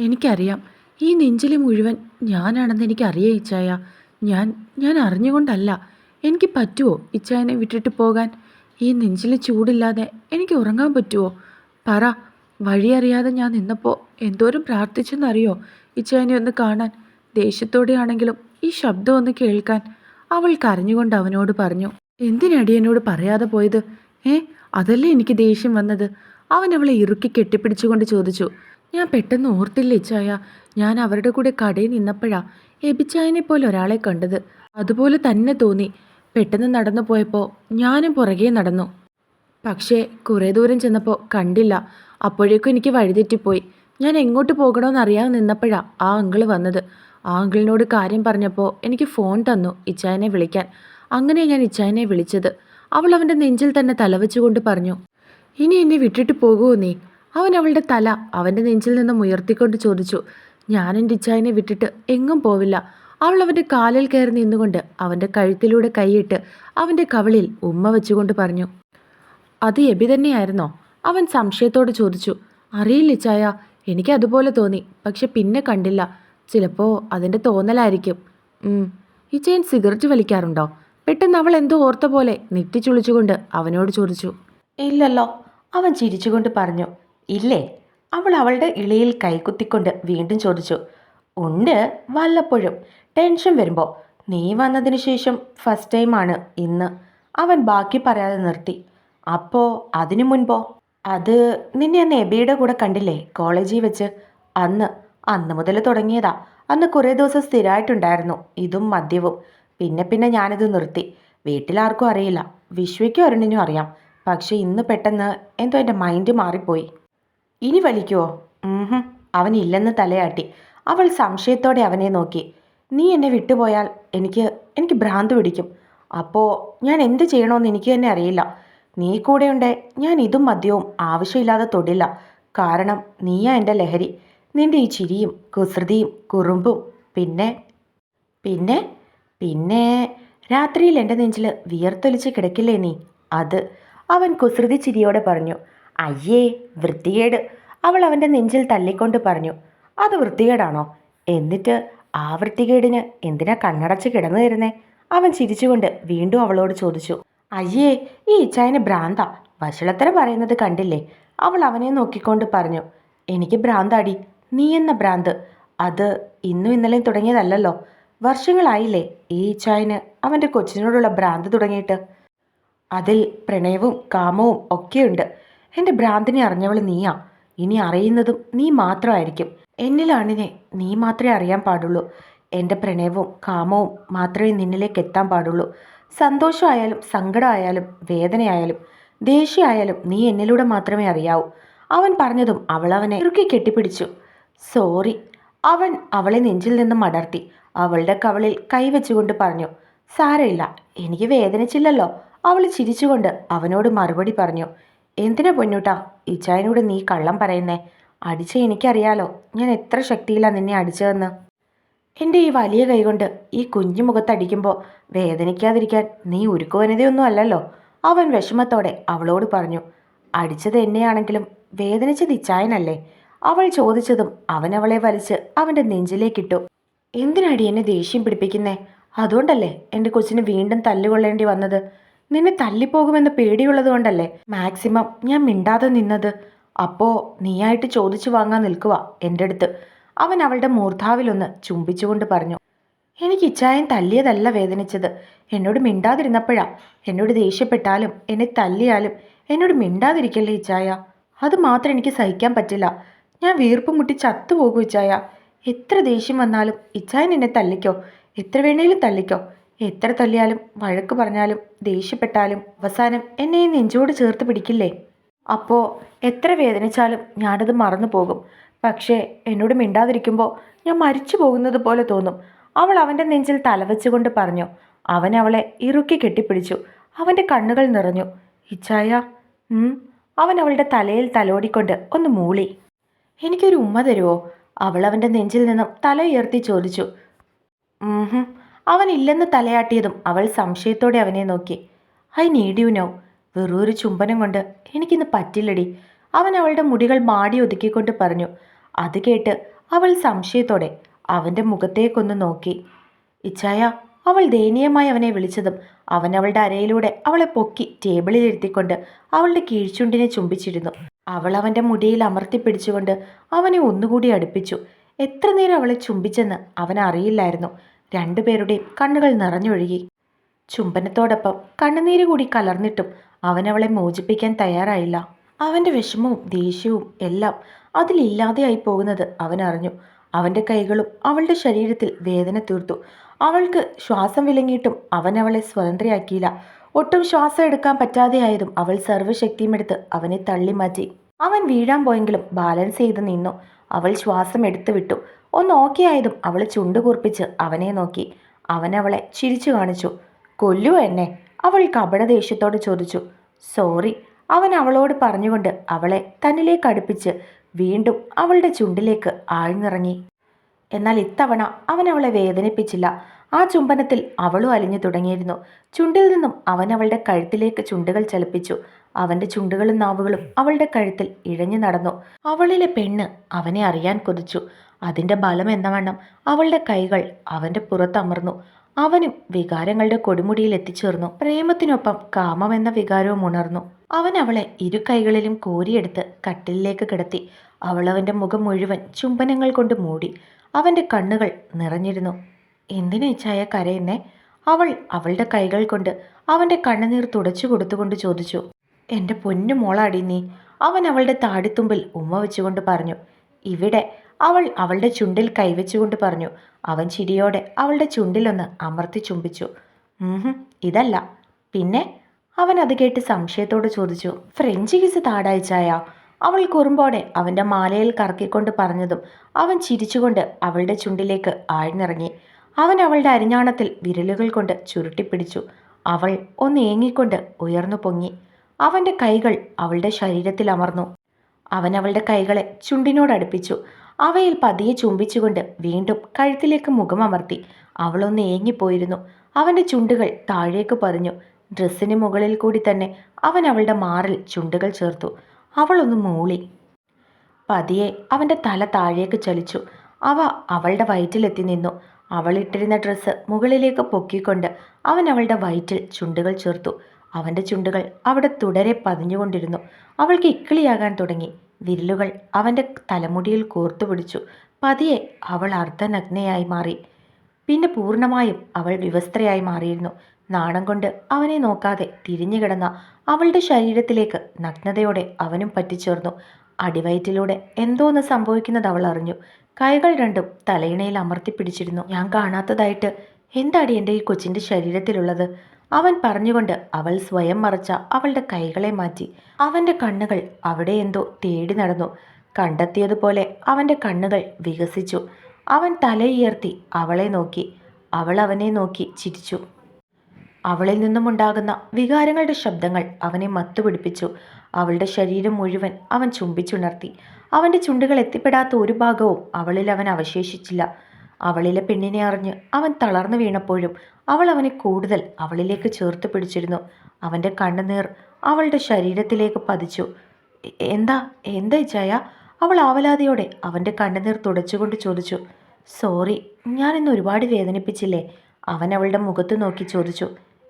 എനിക്കറിയാം. ഈ നെഞ്ചിലെ മുഴുവൻ ഞാനാണെന്ന് എനിക്കറിയാം ഇച്ചായ. ഞാൻ ഞാൻ അറിഞ്ഞുകൊണ്ടല്ല. എനിക്ക് പറ്റുമോ ഇച്ചായനെ വിട്ടിട്ട് പോകാൻ? ഈ നെഞ്ചിലെ ചൂടില്ലാതെ എനിക്ക് ഉറങ്ങാൻ പറ്റുമോ പറ. വഴിയറിയാതെ ഞാൻ നിന്നപ്പോൾ എന്തോരം പ്രാർത്ഥിച്ചെന്നറിയോ ഇച്ചായനെ ഒന്ന് കാണാൻ? ദേഷ്യത്തോടെയാണെങ്കിലും ഈ ശബ്ദം ഒന്ന് കേൾക്കാൻ. അവൾ കരഞ്ഞുകൊണ്ട് അവനോട് പറഞ്ഞു എന്തിനടി എന്നോട് പറയാതെ പോയത്? ഏ അതല്ലേ എനിക്ക് ദേഷ്യം വന്നത്? അവൻ അവളെ ഇറുക്കി കെട്ടിപ്പിടിച്ചുകൊണ്ട് ചോദിച്ചു ഞാൻ പെട്ടെന്ന് ഓർത്തില്ല ഇച്ചായ ഞാൻ അവരുടെ കൂടെ കടയിൽ നിന്നപ്പോഴാ എബിച്ചായനെ പോലെ ഒരാളെ കണ്ടത്. അതുപോലെ തന്നെ തോന്നി. പെട്ടെന്ന് നടന്നു പോയപ്പോൾ ഞാനും പുറകെ നടന്നു. പക്ഷേ കുറേ ദൂരം ചെന്നപ്പോൾ കണ്ടില്ല. അപ്പോഴേക്കും എനിക്ക് വഴിതെറ്റിപ്പോയി. ഞാൻ എങ്ങോട്ട് പോകണമെന്ന് അറിയാതെ നിന്നപ്പോഴാ ആ അങ്കിൾ വന്നത്. ആ അങ്കിളിനോട് കാര്യം പറഞ്ഞപ്പോൾ എനിക്ക് ഫോൺ തന്നു ഇച്ചായനെ വിളിക്കാൻ. അങ്ങനെ ഞാൻ ഇച്ചായനെ വിളിച്ചത്. അവൾ അവന്റെ നെഞ്ചിൽ തന്നെ തലവെച്ചുകൊണ്ട് പറഞ്ഞു ഇനി എന്നെ വിട്ടിട്ട് പോകുമോ നീ? അവൻ അവളുടെ തല അവന്റെ നെഞ്ചിൽ നിന്നും ഉയർത്തിക്കൊണ്ട് ചോദിച്ചു ഞാൻ എന്റെ വിട്ടിട്ട് എങ്ങും പോവില്ല. അവൾ അവന്റെ കാലിൽ കയറി നിന്നുകൊണ്ട് അവന്റെ കഴുത്തിലൂടെ കൈയിട്ട് അവന്റെ കവളിൽ ഉമ്മ വെച്ചുകൊണ്ട് പറഞ്ഞു അത് എബി തന്നെയായിരുന്നോ? അവൻ സംശയത്തോട് ചോദിച്ചു അറിയില്ല ചായ എനിക്ക് അതുപോലെ തോന്നി പക്ഷെ പിന്നെ കണ്ടില്ല. ചിലപ്പോൾ അതിന്റെ തോന്നലായിരിക്കും. ഈ സിഗരറ്റ് വലിക്കാറുണ്ടോ? പെട്ടെന്ന് അവൾ എന്തോ ഓർത്ത പോലെ നെറ്റിച്ചുളിച്ചുകൊണ്ട് അവനോട് ചോദിച്ചു ഇല്ലല്ലോ. അവൻ ചിരിച്ചുകൊണ്ട് പറഞ്ഞു ഇല്ലേ? അവൾ അവളുടെ ഇളയിൽ കൈകുത്തിക്കൊണ്ട് വീണ്ടും ചോദിച്ചു. ഉണ്ട് വല്ലപ്പോഴും. ടെൻഷൻ വരുമ്പോൾ നീ വന്നതിന് ശേഷം ഫസ്റ്റ് ടൈമാണ് ഇന്ന്. അവൻ ബാക്കി പറയാതെ നിർത്തി. അപ്പോൾ അതിനു മുൻപോ? അത് നിന്നെ അന്ന് എബിയുടെ കൂടെ കണ്ടില്ലേ കോളേജിൽ വെച്ച്? അന്ന് അന്ന് മുതൽ തുടങ്ങിയതാ. അന്ന് കുറേ ദിവസം സ്ഥിരമായിട്ടുണ്ടായിരുന്നു ഇതും മദ്യവും. പിന്നെ പിന്നെ ഞാനിത് നിർത്തി. വീട്ടിലാർക്കും അറിയില്ല. വിശ്വയ്ക്കും അരുണിനും അറിയാം. പക്ഷേ ഇന്ന് പെട്ടെന്ന് എന്തോ എന്റെ മൈൻഡ് മാറിപ്പോയി. ഇനി വലിക്കുവോ. അവൻ ഇല്ലെന്ന് തലയാട്ടി. അവൾ സംശയത്തോടെ അവനെ നോക്കി. നീ എന്നെ വിട്ടുപോയാൽ എനിക്ക് എനിക്ക് ഭ്രാന്ത് പിടിക്കും. അപ്പോൾ ഞാൻ എന്ത് ചെയ്യണമെന്ന് എനിക്ക് തന്നെ അറിയില്ല. നീ കൂടെയുണ്ടേ ഞാൻ ഇതും മദ്യവും ആവശ്യമില്ലാതെ തൊടില്ല. കാരണം നീയാ എന്റെ ലഹരി. നിന്റെ ഈ ചിരിയും കുസൃതിയും കുറുമ്പും പിന്നെ പിന്നെ പിന്നെ രാത്രിയിൽ എന്റെ നെഞ്ചിൽ വിയർത്തൊലിച്ച് കിടക്കില്ലേ നീ? അത് അവൻ കുസൃതി ചിരിയോടെ പറഞ്ഞു. അയ്യേ വൃത്തികേട്. അവൾ അവന്റെ നെഞ്ചിൽ തല്ലിക്കൊണ്ട് പറഞ്ഞു അത് വൃത്തികേടാണോ? എന്നിട്ട് ആ വൃത്തികേടിന് എന്തിനാ കണ്ണടച്ച് കിടന്നു തരുന്നേ? അവൻ ചിരിച്ചുകൊണ്ട് വീണ്ടും അവളോട് ചോദിച്ചു അയ്യേ ഈ ഇച്ചായന് ഭ്രാന്ത. വഷളത്തരം പറയുന്നത് കണ്ടില്ലേ? അവൾ അവനെ നോക്കിക്കൊണ്ട് പറഞ്ഞു എനിക്ക് ഭ്രാന്താടി. നീ എന്ന ഭ്രാന്ത്. അത് ഇന്നും ഇന്നലെയും തുടങ്ങിയതല്ലല്ലോ. വർഷങ്ങളായില്ലേ ഈ ഇച്ചായന് അവന്റെ കൊച്ചിനോടുള്ള ഭ്രാന്ത് തുടങ്ങിയിട്ട്. അതിൽ പ്രണയവും കാമവും ഒക്കെയുണ്ട്. എന്റെ ഭ്രാന്തിനെ അറിഞ്ഞവൾ നീയാ. ഇനി അറിയുന്നതും നീ മാത്രമായിരിക്കും. എന്നിലാണിനെ നീ മാത്രമേ അറിയാൻ പാടുള്ളൂ. എന്റെ പ്രണയവും കാമവും മാത്രമേ നിന്നിലേക്ക് എത്താൻ പാടുള്ളൂ. സന്തോഷമായാലും സങ്കടമായാലും വേദനയായാലും ദേഷ്യമായാലും നീ എന്നിലൂടെ മാത്രമേ അറിയാവൂ. അവൻ പറഞ്ഞതും അവൾ അവനെ ഇറുക്കി കെട്ടിപ്പിടിച്ചു. സോറി. അവൻ അവളെ നെഞ്ചിൽ നിന്നും അടർത്തി അവളുടെ കവളിൽ കൈവച്ചുകൊണ്ട് പറഞ്ഞു സാരമില്ല. എനിക്ക് വേദനിച്ചില്ലല്ലോ. അവൾ ചിരിച്ചുകൊണ്ട് അവനോട് മറുപടി പറഞ്ഞു എന്തിനാ പൊന്നൂട്ടാ? ഇച്ചായനോട് നീ കള്ളം പറയുന്നേ? അടിച്ച എനിക്കറിയാലോ ഞാൻ എത്ര ശക്തിയിലാണ് നിന്നെ അടിച്ചതെന്ന്. എന്റെ ഈ വലിയ കൈകൊണ്ട് ഈ കുഞ്ഞു മുഖത്തടിക്കുമ്പോൾ വേദനിക്കാതിരിക്കാൻ നീ ഉരുക്കുവനതയൊന്നും അല്ലല്ലോ. അവൻ വിഷമത്തോടെ അവളോട് പറഞ്ഞു അടിച്ചത് എന്നെയാണെങ്കിലും വേദനിച്ചത് ഇച്ചായനല്ലേ അവൾ ചോദിച്ചതും അവൻ അവളെ വലിച്ച് അവന്റെ നെഞ്ചിലേക്കിട്ടു. എന്തിനാടി എന്നെ ദേഷ്യം പിടിപ്പിക്കുന്നേ? അതുകൊണ്ടല്ലേ എന്റെ കൊച്ചിന് വീണ്ടും തല്ലുകൊള്ളേണ്ടി വന്നത്? നിന്നെ തല്ലിപ്പോകുമെന്ന് പേടിയുള്ളത് കൊണ്ടല്ലേ മാക്സിമം ഞാൻ മിണ്ടാതെ നിന്നത്? അപ്പോ നീയായിട്ട് ചോദിച്ചു വാങ്ങാൻ നിൽക്കുക എന്റെ അടുത്ത്. അവൻ അവളുടെ മൂർധാവിലൊന്ന് ചുംബിച്ചുകൊണ്ട് പറഞ്ഞു. എനിക്ക് ഇച്ചായൻ തല്ലിയതല്ല വേദനിച്ചത്. എന്നോട് മിണ്ടാതിരുന്നപ്പോഴാ എന്നോട് ദേഷ്യപ്പെട്ടാലും എന്നെ തല്ലിയാലും എന്നോട് മിണ്ടാതിരിക്കല്ലേ ഇച്ചായ? അത് മാത്രം എനിക്ക് സഹിക്കാൻ പറ്റില്ല. ഞാൻ വീർപ്പ് മുട്ടി ചത്തുപോകൂ ഇച്ചായ. എത്ര ദേഷ്യം വന്നാലും ഇച്ചായൻ എന്നെ തല്ലിക്കോ? എത്ര വേണേലും തല്ലിക്കോ? എത്ര തല്ലിയാലും വഴക്ക് പറഞ്ഞാലും ദേഷ്യപ്പെട്ടാലും അവസാനം എന്നെ നെഞ്ചോട് ചേർത്ത് പിടിക്കില്ലേ? അപ്പോൾ എത്ര വേദനിച്ചാലും ഞാനത് മറന്നു പോകും. പക്ഷേ എന്നോട് മിണ്ടാതിരിക്കുമ്പോൾ ഞാൻ മരിച്ചു പോകുന്നത് പോലെ തോന്നും. അവൾ അവന്റെ നെഞ്ചിൽ തലവെച്ചുകൊണ്ട് പറഞ്ഞു. അവൻ അവളെ ഇറുക്കി കെട്ടിപ്പിടിച്ചു. അവന്റെ കണ്ണുകൾ നിറഞ്ഞു. ഇച്ചായ. അവൻ അവളുടെ തലയിൽ തലോടിക്കൊണ്ട് ഒന്ന് മൂളി. എനിക്കൊരു ഉമ്മ തരുമോ അവൾ അവന്റെ നെഞ്ചിൽ നിന്നും തല ഉയർത്തി ചോദിച്ചു. അവൻ ഇല്ലെന്ന് തലയാട്ടിയതും അവൾ സംശയത്തോടെ അവനെ നോക്കി. I need you no. വെറൊരു ചുംബനം കൊണ്ട് എനിക്കിന്ന് പറ്റില്ലടി. അവൻ അവളുടെ മുടികൾ മാടി ഒതുക്കിക്കൊണ്ട് പറഞ്ഞു. അത് കേട്ട് അവൾ സംശയത്തോടെ അവന്റെ മുഖത്തേക്കൊന്ന് നോക്കി. ഇച്ഛായ അവൾ ദയനീയമായി അവനെ വിളിച്ചതും അവൻ അവളുടെ അരയിലൂടെ അവളെ പൊക്കി ടേബിളിൽ ഇരുത്തിക്കൊണ്ട് അവളുടെ കീഴ്ചുണ്ടിനെ ചുംബിച്ചിരുന്നു. അവൾ അവന്റെ മുടിയിൽ അമർത്തി പിടിച്ചുകൊണ്ട് അവനെ ഒന്നുകൂടി അടുപ്പിച്ചു. എത്ര നേരം അവളെ ചുംബിച്ചെന്ന് അവൻ അറിയില്ലായിരുന്നു രണ്ടുപേരുടെയും കണ്ണുകൾ നിറഞ്ഞൊഴുകി. ചുംബനത്തോടൊപ്പം കണ്ണുനീര് കൂടി കലർന്നിട്ടും അവനവളെ മോചിപ്പിക്കാൻ തയ്യാറായില്ല. അവന്റെ വിഷമവും ദേഷ്യവും എല്ലാം അതിലില്ലാതെയായി പോകുന്നത് അവൻ അറിഞ്ഞു അവന്റെ കൈകളും അവളുടെ ശരീരത്തിൽ വേദന തീർത്തു. അവൾക്ക് ശ്വാസം വിലങ്ങിയിട്ടും അവൻ അവളെ സ്വതന്ത്രയാക്കിയില്ല. ഒട്ടും ശ്വാസം എടുക്കാൻ പറ്റാതെയായതും അവൾ സർവശക്തിയും എടുത്ത് അവനെ തള്ളി മാറ്റി അവൻ വീഴാൻ പോയെങ്കിലും ബാലൻസ് ചെയ്ത് നിന്നു. അവൾ ശ്വാസം എടുത്തു വിട്ടു ഒന്ന് ഓക്കെ ആയതും അവൾ ചുണ്ട് കൂർപ്പിച്ച് അവനെ നോക്കി. അവനവളെ ചിരിച്ചു കാണിച്ചു. കൊല്ലു എന്നെ. അവൾ കപട ദേഷ്യത്തോട് ചോദിച്ചു. സോറി. അവൻ അവളോട് പറഞ്ഞുകൊണ്ട് അവളെ തന്നിലേക്ക് അടുപ്പിച്ച് വീണ്ടും അവളുടെ ചുണ്ടിലേക്ക് ആഴ്ന്നിറങ്ങി. എന്നാൽ ഇത്തവണ അവൻ അവളെ വേദനിപ്പിച്ചില്ല. ആ ചുംബനത്തിൽ അവളും അലിഞ്ഞു തുടങ്ങിയിരുന്നു. ചുണ്ടിൽ നിന്നും അവൻ അവളുടെ കഴുത്തിലേക്ക് ചുണ്ടുകൾ ചലിപ്പിച്ചു. അവന്റെ ചുണ്ടുകളും നാവുകളും അവളുടെ കഴുത്തിൽ ഇഴഞ്ഞു നടന്നു. അവളിലെ പെണ്ണ് അവനെ അറിയാൻ കൊതിച്ചു. അതിന്റെ ബലം എന്ന വണ്ണം? അവളുടെ കൈകൾ അവന്റെ പുറത്തമർന്നു. അവനും വികാരങ്ങളുടെ കൊടുമുടിയിൽ എത്തിച്ചേർന്നു. പ്രേമത്തിനൊപ്പം കാമം എന്ന വികാരവും ഉണർന്നു. അവൻ അവളെ ഇരു കൈകളിലും കോരിയെടുത്ത് കട്ടിലിലേക്ക് കിടത്തി. അവൾ മുഖം മുഴുവൻ ചുംബനങ്ങൾ കൊണ്ട് മൂടി. അവന്റെ കണ്ണുകൾ നിറഞ്ഞിരുന്നു. എന്തിനാ കരയെന്നെ കരയുന്നേ? അവൾ അവളുടെ കൈകൾ കൊണ്ട് അവന്റെ കണ്ണുനീർ തുടച്ചു കൊടുത്തുകൊണ്ട് ചോദിച്ചു. എന്റെ പൊന്നു മോളാടി നീ. അവൻ അവളുടെ താടിത്തുമ്പിൽ ഉമ്മ വെച്ചുകൊണ്ട് പറഞ്ഞു. ഇവിടെ അവൾ അവളുടെ ചുണ്ടിൽ കൈവച്ചുകൊണ്ട് പറഞ്ഞു അവൻ ചിരിയോടെ അവളുടെ ചുണ്ടിലൊന്ന് അമർത്തി ചുംബിച്ചു. ഇതല്ല. പിന്നെ? അവൻ അത് കേട്ട് സംശയത്തോട് ചോദിച്ചു ഫ്രഞ്ച് കിസ് താടായിച്ചായ അവൾ കുറുമ്പോടെ അവന്റെ മാലയിൽ കറക്കിക്കൊണ്ട് പറഞ്ഞതും അവൻ ചിരിച്ചുകൊണ്ട് അവളുടെ ചുണ്ടിലേക്ക് ആഴ്ന്നിറങ്ങി. അവൻ അവളുടെ അരിഞ്ഞാണത്തിൽ വിരലുകൾ കൊണ്ട് ചുരുട്ടിപ്പിടിച്ചു. അവൾ ഒന്ന് ഏങ്ങിക്കൊണ്ട് ഉയർന്നു പൊങ്ങി. അവന്റെ കൈകൾ അവളുടെ ശരീരത്തിൽ അമർന്നു. അവൻ അവളുടെ കൈകളെ ചുണ്ടിനോടടുപ്പിച്ചു. അവയിൽ പതിയെ ചുംബിച്ചുകൊണ്ട് വീണ്ടും കഴുത്തിലേക്ക് മുഖമമർത്തി അവളൊന്ന് ഏങ്ങിപ്പോയിരുന്നു. അവന്റെ ചുണ്ടുകൾ താഴേക്ക് പതിഞ്ഞു. ഡ്രസ്സിന് മുകളിൽ കൂടി തന്നെ അവൻ അവളുടെ മാറിൽ ചുണ്ടുകൾ ചേർത്തു. അവളൊന്ന് മൂളി. പതിയെ അവന്റെ തല താഴേക്ക് ചലിച്ചു. അവ അവളുടെ വയറ്റിലെത്തി നിന്നു. അവളിട്ടിരുന്ന ഡ്രസ്സ് മുകളിലേക്ക് പൊക്കിക്കൊണ്ട് അവൻ അവളുടെ വയറ്റിൽ ചുണ്ടുകൾ ചേർത്തു. അവന്റെ ചുണ്ടുകൾ അവിടെ തുടരെ പതിഞ്ഞുകൊണ്ടിരുന്നു. അവൾക്ക് ഇക്കിളിയാകാൻ തുടങ്ങി. വിരലുകൾ അവന്റെ തലമുടിയിൽ കോർത്തു പിടിച്ചു. പതിയെ അവൾ അർദ്ധനഗ്നയായി മാറി. പിന്നെ പൂർണമായും അവൾ വിവസ്ത്രയായി മാറിയിരുന്നു. നാണം കൊണ്ട് അവനെ നോക്കാതെ തിരിഞ്ഞുകിടന്ന അവളുടെ ശരീരത്തിലേക്ക് നഗ്നതയോടെ അവനും പറ്റിച്ചേർന്നു. അടിവയറ്റിലൂടെ എന്തോന്ന് സംഭവിക്കുന്നത് അവൾ അറിഞ്ഞു. കൈകൾ രണ്ടും തലയിണയിൽ അമർത്തിപ്പിടിച്ചിരുന്നു ഞാൻ കാണാത്തതായിട്ട് എന്താടി എന്റെ ഈ കൊച്ചിന്റെ ശരീരത്തിലുള്ളത്? അവൻ പറഞ്ഞുകൊണ്ട് അവൾ സ്വയം മറച്ച അവളുടെ കൈകളെ മാറ്റി. അവന്റെ കണ്ണുകൾ അവിടെ എന്തോ തേടി നടന്നു. കണ്ടെത്തിയതുപോലെ അവന്റെ കണ്ണുകൾ വികസിച്ചു. അവൻ തലയുയർത്തി അവളെ നോക്കി. അവൾ അവനെ നോക്കി ചിരിച്ചു. അവളിൽ നിന്നുമുണ്ടാകുന്ന വികാരങ്ങളുടെ ശബ്ദങ്ങൾ അവനെ മത്തുപിടിപ്പിച്ചു. അവളുടെ ശരീരം മുഴുവൻ അവൻ ചുംബിച്ചുണർത്തി. അവന്റെ ചുണ്ടുകൾ എത്തിപ്പെടാത്ത ഒരു ഭാഗവും അവളിൽ അവൻ അവശേഷിച്ചില്ല. അവളിലെ പെണ്ണിനെ അറിഞ്ഞ് അവൻ തളർന്നു വീണപ്പോഴും അവൾ അവനെ കൂടുതൽ അവളിലേക്ക് ചേർത്ത് പിടിച്ചിരുന്നു. അവന്റെ കണ്ണുനീർ അവളുടെ ശരീരത്തിലേക്ക് പതിച്ചു. എന്താ എന്താ ചായ അവൾ ആവലാതിയോടെ അവന്റെ കണ്ണുനീർ തുടച്ചുകൊണ്ട് ചോദിച്ചു. സോറി ഞാനിന്ന് ഒരുപാട് വേദനിപ്പിച്ചില്ലേ? അവൻ അവളുടെ മുഖത്ത് നോക്കി ചോദിച്ചു.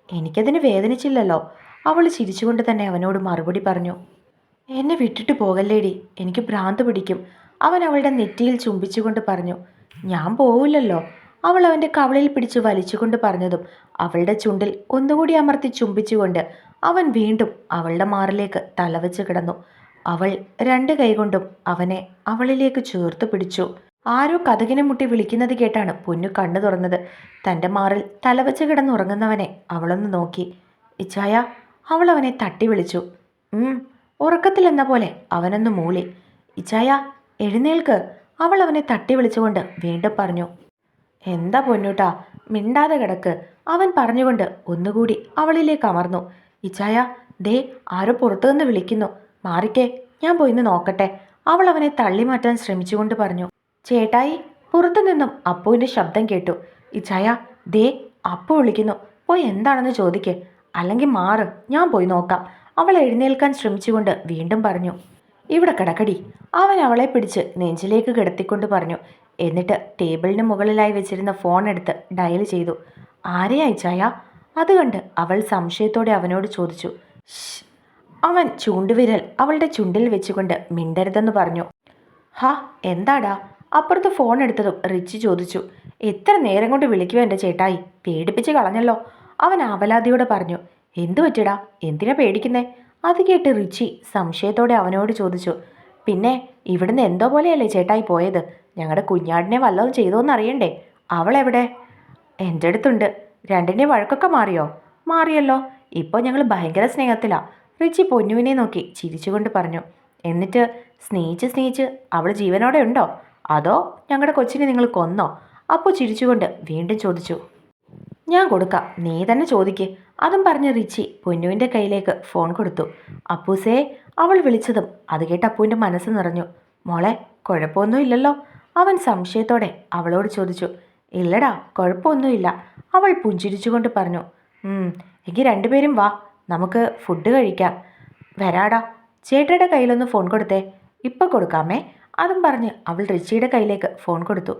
എനിക്കതിന് വേദനിച്ചില്ലല്ലോ. അവൾ ചിരിച്ചുകൊണ്ട് തന്നെ അവനോട് മറുപടി പറഞ്ഞു. എന്നെ വിട്ടിട്ട് പോകല്ലേടി എനിക്ക് ഭ്രാന്ത് പിടിക്കും അവൻ അവളുടെ നെറ്റിയിൽ ചുംബിച്ചുകൊണ്ട് പറഞ്ഞു. ഞാൻ പോവില്ലല്ലോ. അവൾ അവന്റെ കവളിൽ പിടിച്ച് വലിച്ചുകൊണ്ട് പറഞ്ഞതും അവളുടെ ചുണ്ടിൽ ഒന്നുകൂടി അമർത്തി ചുംബിച്ചുകൊണ്ട് അവൻ വീണ്ടും അവളുടെ മാറിലേക്ക് തലവെച്ച് കിടന്നു. അവൾ രണ്ട് കൈകൊണ്ടും അവനെ അവളിലേക്ക് ചേർത്ത് പിടിച്ചു. ആരോ കഥകിനെ മുട്ടി വിളിക്കുന്നത് കേട്ടാണ് പൊന്നു കണ്ണു തുറന്നത്. തന്റെ മാറിൽ തലവെച്ച് കിടന്നുറങ്ങുന്നവനെ അവളൊന്ന് നോക്കി. ഇച്ചായ അവൾ അവനെ തട്ടി വിളിച്ചു. ഉറക്കത്തിലെന്ന പോലെ അവനൊന്ന് മൂളി. ഇച്ചായ എഴുന്നേൽക്ക്. അവൾ അവനെ തട്ടി വിളിച്ചുകൊണ്ട് വീണ്ടും പറഞ്ഞു എന്താ പൊന്നൂട്ടാ മിണ്ടാതെ കിടക്ക്. അവൻ പറഞ്ഞുകൊണ്ട് ഒന്നുകൂടി അവളിലേക്ക് അമർന്നു ഇച്ചായ ദേ ആരോ പുറത്തുനിന്ന് വിളിക്കുന്നു. മാറിക്കേ ഞാൻ പോയിന്ന് നോക്കട്ടെ. അവൾ അവനെ തള്ളി മാറ്റാൻ ശ്രമിച്ചുകൊണ്ട് പറഞ്ഞു ചേട്ടായി പുറത്തു നിന്നും അപ്പുവിന്റെ ശബ്ദം കേട്ടു. ഇച്ചായ ദേ അപ്പു വിളിക്കുന്നു. പോയി എന്താണെന്ന് ചോദിക്കേ. അല്ലെങ്കിൽ മാറ് ഞാൻ പോയി നോക്കാം. അവൾ എഴുന്നേൽക്കാൻ ശ്രമിച്ചുകൊണ്ട് വീണ്ടും പറഞ്ഞു ഇവിടെ കിടക്കടി. അവൻ അവളെ പിടിച്ച് നെഞ്ചിലേക്ക് കിടത്തിക്കൊണ്ട് പറഞ്ഞു. എന്നിട്ട് ടേബിളിന് മുകളിലായി വെച്ചിരുന്ന ഫോൺ എടുത്ത് ഡയൽ ചെയ്തു. ആരെയാ അയച്ചായ? അത് അവൾ സംശയത്തോടെ അവനോട് ചോദിച്ചു. അവൻ ചൂണ്ടുവിരൽ അവളുടെ ചുണ്ടിൽ വെച്ചുകൊണ്ട് മിണ്ടരുതെന്ന് പറഞ്ഞു. ഹാ എന്താടാ? അപ്പുറത്ത് ഫോൺ എടുത്തതും റിച്ച് ചോദിച്ചു. എത്ര നേരം കൊണ്ട് വിളിക്കുമോ എന്റെ ചേട്ടായി? പേടിപ്പിച്ച് കളഞ്ഞല്ലോ. അവൻ ആവലാതിയോടെ പറഞ്ഞു. എന്തു പറ്റിടാ എന്തിനാ പേടിക്കുന്നേ? അത് കേട്ട് റിച്ചി സംശയത്തോടെ അവനോട് ചോദിച്ചു പിന്നെ ഇവിടുന്ന് എന്തോ പോലെയല്ലേ ചേട്ടായി പോയത്? ഞങ്ങളുടെ കുഞ്ഞാടിനെ വല്ലതും ചെയ്തോന്ന് അറിയണ്ടേ? അവളെവിടെ എന്റെ അടുത്തുണ്ട്. രണ്ടിന്റെ വഴക്കൊക്കെ മാറിയോ? മാറിയല്ലോ. ഇപ്പോൾ ഞങ്ങൾ ഭയങ്കര സ്നേഹത്തിലാണ് റിച്ചി പൊന്നുവിനെ നോക്കി ചിരിച്ചുകൊണ്ട് പറഞ്ഞു എന്നിട്ട് സ്നേഹിച്ച് സ്നേഹിച്ച് അവൾ ജീവനോടെ ഉണ്ടോ? അതോ ഞങ്ങളുടെ കൊച്ചിനെ നിങ്ങൾ കൊന്നോ? അപ്പോൾ ചിരിച്ചുകൊണ്ട് വീണ്ടും ചോദിച്ചു ഞാൻ കൊടുക്കാം. നീ തന്നെ ചോദിക്ക്. അതും പറഞ്ഞ് റിച്ചി പൊന്നുവിന്റെ കയ്യിലേക്ക് ഫോൺ കൊടുത്തു. അപ്പൂസേ അവൾ വിളിച്ചതും അത് കേട്ട് അപ്പുവിന്റെ മനസ്സ് നിറഞ്ഞു. മോളെ കുഴപ്പമൊന്നും ഇല്ലല്ലോ. അവൻ സംശയത്തോടെ അവളോട് ചോദിച്ചു. ഇല്ലടാ കുഴപ്പമൊന്നുമില്ല. അവൾ പുഞ്ചിരിച്ചുകൊണ്ട് പറഞ്ഞു. "ഉം, എങ്കിൽ രണ്ടുപേരും വാ നമുക്ക് ഫുഡ് കഴിക്കാം. വരാടാ ചേട്ടയുടെ കയ്യിലൊന്ന് ഫോൺ കൊടുത്തേ. ഇപ്പം കൊടുക്കാമേ. അതും പറഞ്ഞ് അവൾ റിച്ചിയുടെ കയ്യിലേക്ക് ഫോൺ കൊടുത്തു.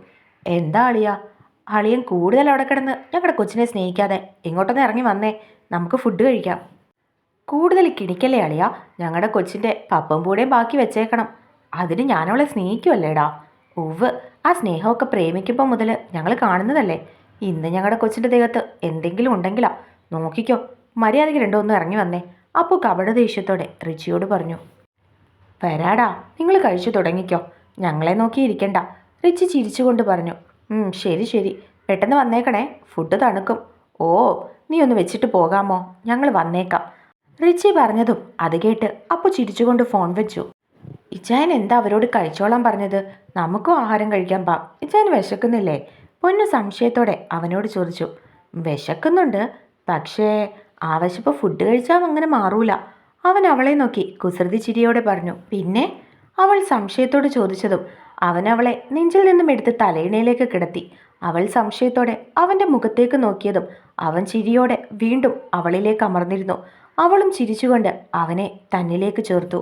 എന്താ അളിയാ അളിയൻ കൂടുതൽ അവിടെ കിടന്ന് ഞങ്ങളുടെ കൊച്ചിനെ സ്നേഹിക്കാതെ ഇങ്ങോട്ടൊന്ന് ഇറങ്ങി വന്നേ. നമുക്ക് ഫുഡ് കഴിക്കാം. കൂടുതൽ കിണിക്കല്ലേ അളിയ? ഞങ്ങളുടെ കൊച്ചിന്റെ പപ്പം കൂടെയും ബാക്കി വെച്ചേക്കണം. അതിന് ഞാനവളെ സ്നേഹിക്കുമല്ലേടാ ഉവ് ആ സ്നേഹമൊക്കെ പ്രേമിക്കുമ്പോൾ മുതൽ ഞങ്ങൾ കാണുന്നതല്ലേ? ഇന്ന് ഞങ്ങളുടെ കൊച്ചിന്റെ ദേഹത്ത് എന്തെങ്കിലും ഉണ്ടെങ്കിലാ. നോക്കിക്കോ മര്യാദയ്ക്ക് രണ്ടോ ഒന്നും ഇറങ്ങി വന്നേ. അപ്പോൾ കപട ദേഷ്യത്തോടെ റിച്ചിയോട് പറഞ്ഞു വരാടാ നിങ്ങൾ കഴിച്ചു തുടങ്ങിക്കോ. ഞങ്ങളെ നോക്കി ഇരിക്കണ്ട. റിച്ചി ചിരിച്ചുകൊണ്ട് പറഞ്ഞു "ഉം, ശരി ശരി. പെട്ടെന്ന് വന്നേക്കണേ. ഫുഡ് തണുക്കും. ഓ നീ ഒന്ന് വെച്ചിട്ട് പോകാമോ? ഞങ്ങൾ വന്നേക്കാം. റിച്ചി പറഞ്ഞതും അത് കേട്ട് അപ്പു ചിരിച്ചുകൊണ്ട് ഫോൺ വെച്ചു. ഇച്ചായൻ എന്താ അവരോട് കഴിച്ചോളാൻ പറഞ്ഞത്? നമുക്കും ആഹാരം കഴിക്കാൻ പാ. ഇച്ചായൻ വിശക്കുന്നില്ലേ? പൊന്നു സംശയത്തോടെ അവനോട് ചോദിച്ചു. വിശക്കുന്നുണ്ട്. പക്ഷേ ആവശ്യപ്പോൾ ഫുഡ് കഴിച്ചാൽ അങ്ങനെ മാറൂല. അവൻ അവളെ നോക്കി കുസൃതി ചിരിയോടെ പറഞ്ഞു. പിന്നെ? അവൾ സംശയത്തോട് ചോദിച്ചതും അവൻ അവളെ നെഞ്ചിൽ നിന്നും എടുത്ത് തലയിണയിലേക്ക് കിടത്തി. അവൾ സംശയത്തോടെ അവന്റെ മുഖത്തേക്ക് നോക്കിയതും അവൻ ചിരിയോടെ വീണ്ടും അവളിലേക്ക് അമർന്നിരുന്നു. അവളും ചിരിച്ചുകൊണ്ട് അവനെ തന്നിലേക്ക് ചേർത്തു.